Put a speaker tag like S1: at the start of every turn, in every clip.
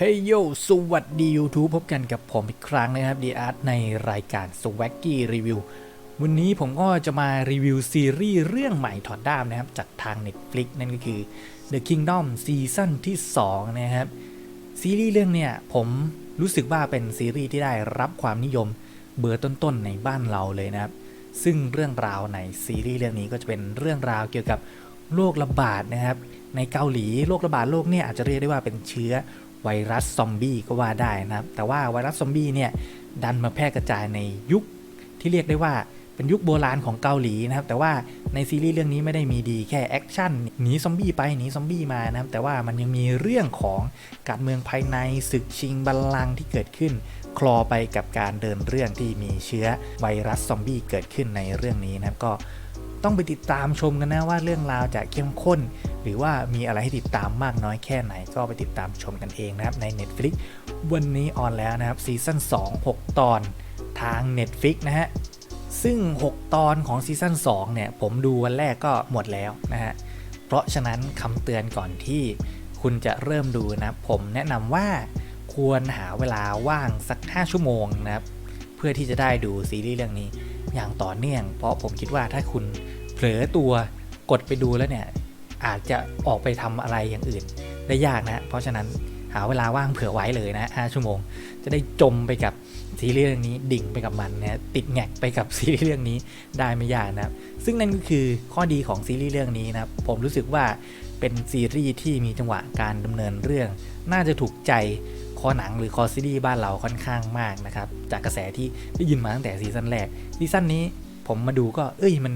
S1: เฮ้ยโย สวัสดี YouTube พบกันกับผมอีกครั้งนะครับดีอาร์ตในรายการ Swaggy Review วันนี้ผมก็จะมารีวิวซีรีส์เรื่องใหม่ถอดด้ามนะครับ จากทาง Netflix นั่นก็คือ The Kingdom ซีซั่นที่ 2 นะครับ ซีรีส์เรื่องเนี่ยผมรู้สึกว่าเป็นซีรีส์ที่ได้รับความนิยมเบอร์ต้นๆในบ้านเราเลยนะครับ ซึ่งเรื่องราวในซีรีส์เรื่องนี้ก็จะเป็นเรื่องราวเกี่ยวกับโรคระบาดนะครับในเกาหลีโรคระบาดโรคเนี่ยอาจจะเรียกได้ว่าเป็นเชื้อ ไวรัสซอมบี้ก็ว่าได้นะครับ แต่ว่าไวรัสซอมบี้เนี่ยดันมาแพร่กระจายในยุคที่เรียกได้ว่าเป็นยุคโบราณของเกาหลีนะครับ แต่ว่าในซีรีส์เรื่องนี้ไม่ได้มีดีแค่แอคชั่นหนีซอมบี้ไปหนีซอมบี้มานะครับ แต่ว่ามันยังมีเรื่องของการเมืองภายในศึกชิงบัลลังก์ที่เกิดขึ้น คลอไปกับการเดินเรื่องที่มีเชื้อไวรัสซอมบี้เกิดขึ้นในเรื่องนี้นะครับก็ ต้องไปติดตามชมกันนะว่าเรื่องราวจะเข้มข้น หรือว่ามีอะไรให้ติดตามมากน้อยแค่ไหนก็ไปติดตามชมกันเองนะครับใน Netflix วันนี้ออนแล้วนะครับซีซั่น2 6 ตอนทาง Netflix นะฮะซึ่ง 6 ตอนของซีซั่น2เนี่ยผมดูวันแรกก็หมดแล้วนะฮะเพราะฉะนั้นคำเตือนก่อนที่คุณจะเริ่มดูนะผมแนะนำว่าควรหาเวลาว่างสัก 5 ชั่วโมงนะครับเพื่อที่จะได้ดูซีรีส์เรื่องนี้อย่างต่อเนื่อง เพราะผมคิดว่าถ้าคุณ เผลอตัวกดไปดูแล้วเนี่ยอาจจะออกไปทำอะไรอย่างอื่นได้ยากนะ เพราะฉะนั้นหาเวลาว่างเผื่อไว้เลยนะ 5 ชั่วโมง จะได้จมไปกับซีรีส์เรื่องนี้ดิ่งไปกับมันนะติดแงกไปกับซีรีส์เรื่องนี้ได้ไม่ยากนะครับซึ่งนั่นก็คือข้อดีของซีรีส์เรื่องนี้นะผมรู้สึกว่าเป็นซีรีส์ที่มีจังหวะการดำเนินเรื่อง น่าจะถูกใจคอหนังหรือคอซีรีส์บ้านเราค่อนข้างมากนะครับจากกระแสที่ได้ยินมาตั้งแต่ซีซั่นแรกซีซั่นนี้ผมมาดูก็เอ้ยมัน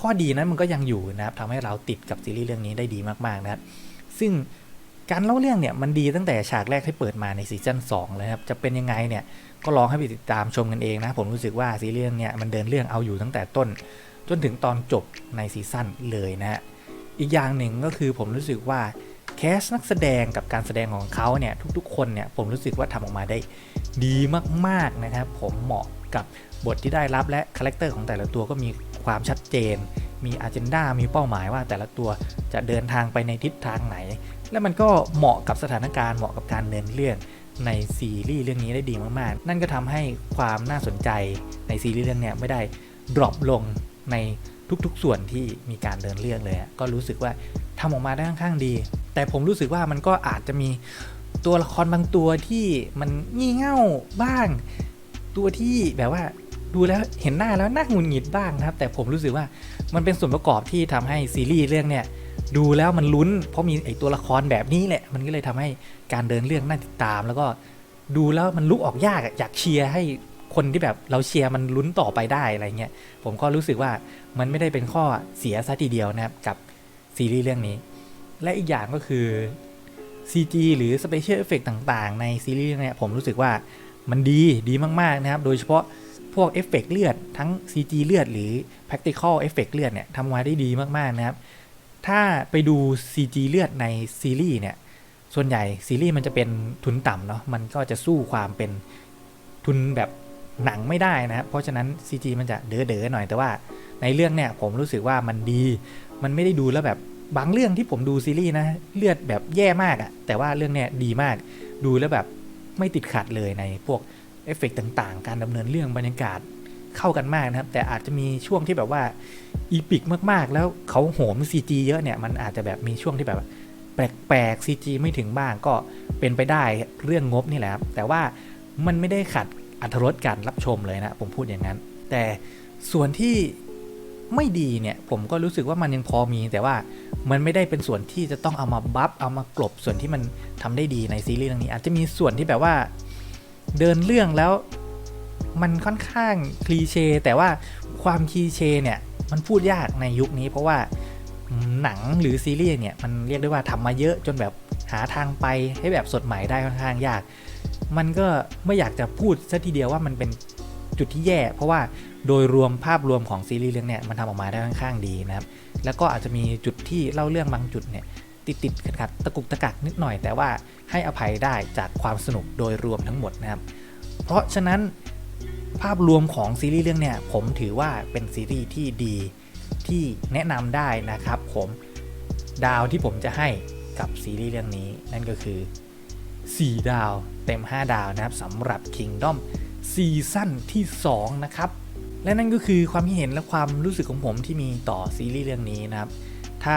S1: ข้อดีนั้นมันก็ยังอยู่นะครับทำให้เราติดกับซีรีส์เรื่องนี้ได้ดีมากๆนะครับซึ่งการเล่าเรื่องเนี่ยมันดีตั้งแต่ฉากแรกที่เปิดมาในซีซั่น2เลยครับจะเป็นยังไงเนี่ยก็ลองให้ไปติดตามชมกันเองนะ ผมรู้สึกว่าซีรีส์เรื่องเนี่ยมันเดินเรื่องเอาอยู่ตั้งแต่ต้น จนถึงตอนจบในซีซั่นเลยนะฮะอีกอย่างหนึ่งก็คือผมรู้สึกว่าแคสนักแสดงกับการแสดงของเขาเนี่ยทุกๆ คนเนี่ยผมรู้สึกว่าทำออกมาได้ดีมากๆนะครับผมเหมาะกับบทที่ได้รับและคาแรคเตอร์ของแต่ละตัวก็มี ความชัดเจน มีอ g e n d a มีเป้าหมายว่าแต่ละตัวจะเดินทางไปในทิศทางไหน และมันก็เหมาะกับสถานการณ์เหมาะกับการเดินเรื่องในซีรีส์เรื่องนี้ได้ดีมากๆ นั่นก็ทำให้ความน่าสนใจในซีรีส์เรื่องเนี้ยไม่ได้ดรอปลงในทุกๆ ส่วนที่มีการเดินเรื่องเลย ก็รู้สึกว่าทำออกมาได้ค่อนข้างดี แต่ผมรู้สึกว่ามันก็อาจจะมีตัวละครบางตัวที่มันงี่เง่าบ้าง ตัวที่แบบว่า ดูแล้วเห็นหน้าแล้วน่าหงุดหงิดบ้างนะครับ แต่ผมรู้สึกว่ามันเป็นส่วนประกอบที่ทำให้ซีรีส์เรื่องเนี้ยดูแล้วมันลุ้น เพราะมีไอตัวละครแบบนี้แหละ มันก็เลยทำให้การเดินเรื่องน่าติดตาม แล้วก็ดูแล้วมันลุกออกยากอะอยากเชียร์ให้คนที่แบบเราเชียร์มันลุ้นต่อไปได้อะไรเงี้ยผมก็รู้สึกว่ามันไม่ได้เป็นข้อเสียซะทีเดียวนะครับกับซีรีส์เรื่องนี้ และอีกอย่างก็คือ CG หรือ Special Effect ต่างๆ ในซีรีส์เรื่องนี้ผมรู้สึกว่ามันดีดีมากๆนะครับ โดยเฉพาะ พวกเอฟเฟกต์เลือดทั้ง CG เลือดหรือ Practical Effect เลือดเนี่ยทำมาได้ดีมากๆนะครับ ถ้าไปดู CG เลือดในซีรีส์เนี่ย ส่วนใหญ่ซีรีส์มันจะเป็นทุนต่ำเนาะ มันก็จะสู้ความเป็นทุนแบบหนังไม่ได้นะครับ เพราะฉะนั้น CG มันจะเด๋อๆหน่อย แต่ว่าในเรื่องเนี่ยผมรู้สึกว่ามันดี มันไม่ได้ดูแล้วแบบบางเรื่องที่ผมดูซีรีส์นะเลือดแบบแย่มากอะแต่ว่าเรื่องเนี้ยดีมาก ดูแล้วแบบไม่ติดขัดเลยในพวก เอฟเฟกต่างๆ การดำเนินเรื่องบรรยากาศเข้ากันมากนะครับ แต่อาจจะมีช่วงที่แบบว่าอีพิกมากๆ แล้วเขาโหม CG เยอะเนี่ยมันอาจจะแบบมีช่วงที่แบบแปลกๆ CG ไม่ถึงบ้างก็เป็นไปได้เรื่องงบนี่แหละครับแต่ว่ามันไม่ได้ขัดอัธรสการรับชมเลยนะ ผมพูดอย่างนั้น แต่ส่วนที่ไม่ดีเนี่ยผมก็รู้สึกว่ามันยังพอมี แต่ว่ามันไม่ได้เป็นส่วนที่จะต้องเอามาบัฟเอามากลบส่วนที่มันทำได้ดีในซีรีส์เรื่องนี้ อาจจะมีส่วนที่แบบว่า เดินเรื่องแล้วมันค่อนข้างคลีเช่แต่ว่าความคลีเช่เนี่ยมันพูดยากในยุคนี้ เพราะว่าหนังหรือซีรีส์เนี่ยมันเรียกได้ว่าทำมาเยอะจนแบบหาทางไปให้แบบสดใหม่ได้ค่อนข้างยาก มันก็ไม่อยากจะพูดซะทีเดียวว่ามันเป็นจุดที่แย่ เพราะว่าโดยรวมภาพรวมของซีรีส์เรื่องเนี่ยมันทำออกมาได้ค่อนข้างดีนะครับ แล้วก็อาจจะมีจุดที่เล่าเรื่องบางจุดเนี่ย ติดติดขัดขัดตะกุกตะกักนิดหน่อย แต่ว่าให้อภัยได้จากความสนุกโดยรวมทั้งหมดนะครับ เพราะฉะนั้นภาพรวมของซีรีส์เรื่องเนี่ยผมถือว่าเป็นซีรีส์ที่ดีที่แนะนำได้นะครับผมดาวที่ผมจะให้กับซีรีส์เรื่องนี้ นั่นก็คือ 4 ดาวเต็ม 5 ดาวนะครับสำหรับ Kingdom ซีซั่นที่ 2 นะครับ และนั่นก็คือความคิดเห็นและความรู้สึกของผมที่มีต่อซีรีส์เรื่องนี้นะครับ ถ้า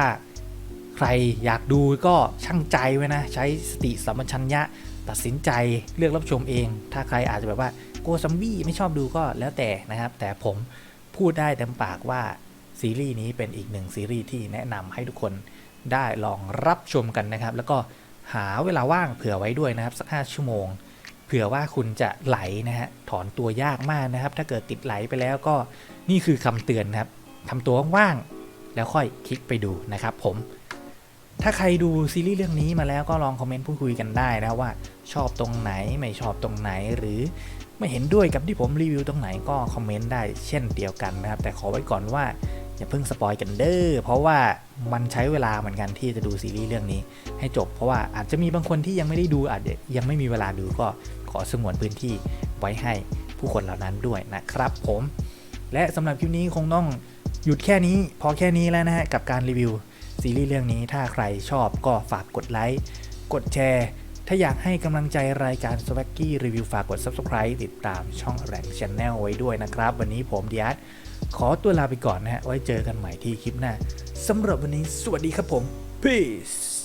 S1: ใครอยากดูก็ช่างใจไว้นะ ใช้สติสัมปชัญญะ ตัดสินใจเลือกรับชมเอง ถ้าใครอาจจะแบบว่าโกซัมบี้ไม่ชอบดูก็แล้วแต่นะครับ แต่ผมพูดได้เต็มปากว่าซีรีส์นี้เป็นอีกหนึ่งซีรีส์ที่แนะนำให้ทุกคนได้ลองรับชมกันนะครับ แล้วก็หาเวลาว่างเผื่อไว้ด้วยนะครับ สัก 5 ชั่วโมง เผื่อว่าคุณจะไหลนะฮะถอนตัวยากมากนะครับ ถ้าเกิดติดไหลไปแล้วก็นี่คือคำเตือนนะครับทำตัวว่างๆแล้วค่อยคลิกไปดูนะครับผม ถ้าใครดูซีรีส์เรื่องนี้มาแล้วก็ลองคอมเมนต์พูดคุยกันได้นะว่าชอบตรงไหนไม่ชอบตรงไหนหรือไม่เห็นด้วยกับที่ผมรีวิวตรงไหนก็คอมเมนต์ได้เช่นเดียวกันนะครับ แต่ขอไว้ก่อนว่าอย่าเพิ่งสปอยกันเด้อเพราะว่ามันใช้เวลาเหมือนกันที่จะดูซีรีส์เรื่องนี้ให้จบ เพราะว่าอาจจะมีบางคนที่ยังไม่ได้ดูอาจจะยังไม่มีเวลาดูก็ขอสงวนพื้นที่ไว้ให้ผู้คนเหล่านั้นด้วยนะครับผม และสำหรับคลิปนี้คงต้องหยุดแค่นี้ พอแค่นี้แล้วนะฮะกับการรีวิว ซีรีส์เรื่องนี้ถ้าใครชอบก็ฝากกดไลค์กดแชร์ ถ้าอยากให้กำลังใจรายการสวักกี้รีวิวฝากกด Subscribe ติดตามช่องแรงชแนลไว้ด้วยนะครับ วันนี้ผมดิอาร์ตขอตัวลาไปก่อนนะฮะไว้เจอกันใหม่ที่คลิปหน้าสำหรับวันนี้สวัสดีครับผม peace